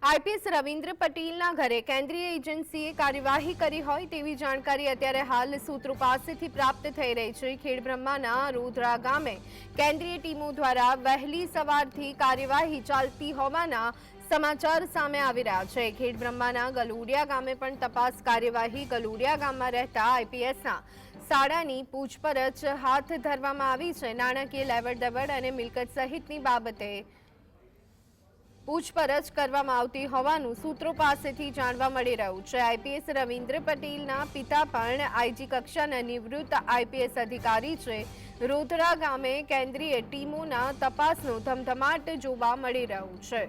IPS Ravindra પટેલના ઘરે કેન્દ્રીય એજન્સીએ કાર્યવાહી કરી હોય તેવી જાણકારી અત્યારે હાલ સૂત્રો પાસેથી પ્રાપ્ત થઈ રહી છે. ખેડબ્રહ્માના રોધરા ગામે કેન્દ્રીય ટીમો દ્વારા વહેલી સવારથી કાર્યવાહી ચાલતી હોવાના સમાચાર સામે આવી રહ્યા છે. ખેડબ્રહ્માના ગલુડિયા ગામે પણ તપાસ કાર્યવાહી ગલુડિયા ગામમાં રહેતા આઈપીએસના શાળાની પૂછપરછ હાથ ધરવામાં આવી છે. નાણાકીય લેવડ દેવડ અને મિલકત સહિતની બાબતે પૂછપરછ કરવામાં આવતી હોવાનું સૂત્રો પાસેથી જાણવા મળી રહ્યું છે. આઈપીએસ રવિન્દ્ર પટેલના પિતા પણ આઈજી કક્ષાના નિવૃત્ત આઈપીએસ અધિકારી છે. રોધરા ગામે કેન્દ્રીય ટીમોના તપાસનો ધમધમાટ જોવા મળી રહ્યું છે.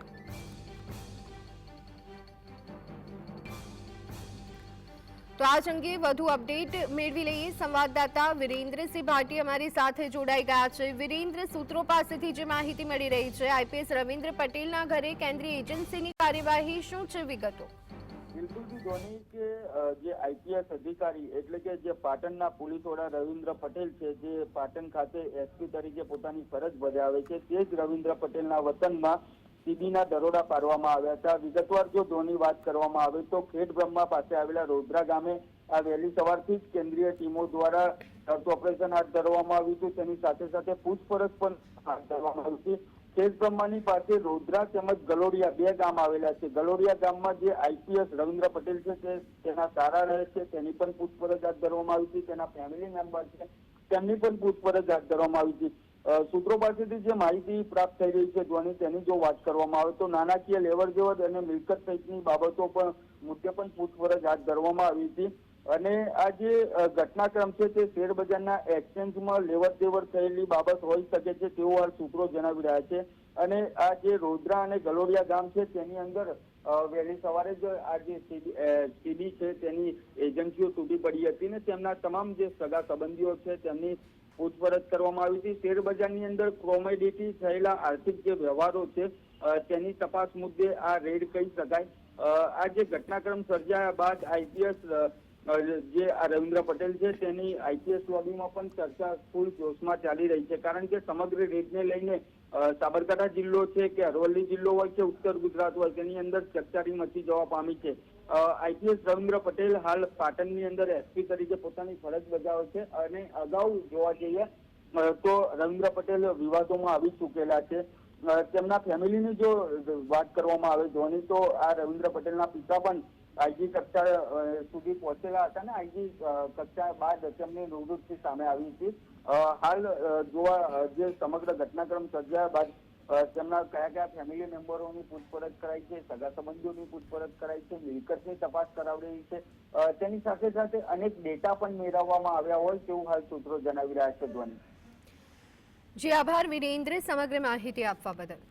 તો આ અંગે વધુ અપડેટ મેળવી લઈએ સંવાદદાતા વિરેન્દ્રસિંહ ભાટી અમારી સાથે જોડાઈ ગયા છે. વિરેન્દ્ર, સૂત્રો પાસેથી જે માહિતી મળી રહી છે, આઈપીએસ રવિન્દ્ર પટેલના ઘરે કેન્દ્રીય એજન્સીની કાર્યવાહી શું છે વિગતો? બિલકુલથી ધોની કે જે આઈપીએસ અધિકારી એટલે કે જે પાટણના પોલીસ વડા રવિન્દ્ર પટેલ છે, જે પાટણ ખાતે એસપી તરીકે પોતાની ફરજ બજાવે છે, તે જ રવિન્દ્ર પટેલના વતનમાં સીબીના દરોડા પાડવામાં આવ્યા હતા. વિગતવાર જો ધોની વાત કરવામાં આવે તો ખેડ બ્રહ્મા પાસે આવેલા રોદ્રા ગામે આ વહેલી સવારથી જ કેન્દ્રીય ટીમો દ્વારા સર્ચ ઓપરેશન હાથ ધરવામાં આવ્યું હતું. તેની સાથે સાથે પૂછપરછ પણ હાથ ધરવામાં આવી હતી. ખેડ બ્રહ્માની પાસે રોદ્રા તેમજ ગલોડિયા બે ગામ આવેલા છે. ગલોડિયા ગામમાં જે આઈપીએસ રવિન્દ્ર પટેલ છે તે તેના સારા રહે છે. તેની પણ પૂછપરછ હાથ ધરવામાં આવી હતી. તેના ફેમિલી મેમ્બર છે. તેમની પણ પૂછપરછ હાથ ધરવામાં આવી હતી. સૂત્રો પાસેથી જે માહિતી પ્રાપ્ત થઈ રહી છે ધ્વની, તેની જો વાત કરવામાં આવે તો નાણાકીય લેવડ દેવડ અને મિલકત સહિતની બાબતો પણ મુદ્દે પણ પૂછપરછ હાથ ધરવામાં આવી હતી. અને આ જે ઘટનાક્રમ છે તે શેરબજારના એક્સચેન્જમાં લેવડ દેવડ થયેલી બાબત હોઈ શકે છે તેવું આ સૂત્રો જણાવી રહ્યા છે. અને આ જે રોદરા અને ગલોડિયા ગામ છે તેની અંદર વહેલી સવારે જ આ જે સીબી છે તેની એજન્સીઓ તૂટી પડી હતી ને તેમના તમામ જે સગા સંબંધીઓ છે તેમની પૂછપરછ કરવામાં આવી હતી. શેરબજારની અંદર કોમોડિટી થયેલા આર્થિક જે વ્યવહારો છે તેની તપાસ મુદ્દે આ રેડ કહી શકાય. આ જે ઘટનાક્રમ સર્જાયા બાદ આઈપીએસ જે આ રવિન્દ્ર પટેલ છે, તેની આઈપીએસ લોબીમાં પણ ચર્ચા ફૂલ જોશમાં ચાલી રહી છે. કારણ કે સમગ્ર રેડને લઈને સાબરકાંઠા જિલ્લો છે કે અરવલ્લી જિલ્લો હોય કે ઉત્તર ગુજરાત હોય, તેની અંદર ચકચારી મચી જવા પામી છે. આઈપીએસ રવિન્દ્ર પટેલ હાલ પાટણની અંદર એસપી તરીકે પોતાની ફરજ બજાવે છે અને અગાઉ જોવા જઈએ તો રવિન્દ્ર પટેલ વિવાદોમાં આવી ચૂકેલા છે. તેમના ફેમિલીની જો વાત કરવામાં આવે, ધોની તો આ રવિન્દ્ર પટેલના પિતા પણ આઈજી કક્ષા સુધી પહોંચેલા હતા ને આઈજી કક્ષા બાદ તેમની નિવૃત્તિ સામે આવી હતી. હાલ જોવા જે સમગ્ર ઘટનાક્રમ સર્જાયા બાદ તેમના કયા કયા ફેમિલી મેમ્બરોની પૂછપરછ કરાઈ છે, સગા સંબંધીઓની પૂછપરછ કરાઈ છે, મિલકતની તપાસ કરાવડી છે. તેની સાથે સાથે અનેક ડેટા પણ મેળવવામાં આવ્યા હોય તેવું હાલ સૂત્રો જણાવી રહ્યા છે ધ્વની. જી, આભાર, વિરેન્દ્ર, સમગ્ર માહિતી આપવા બદલ.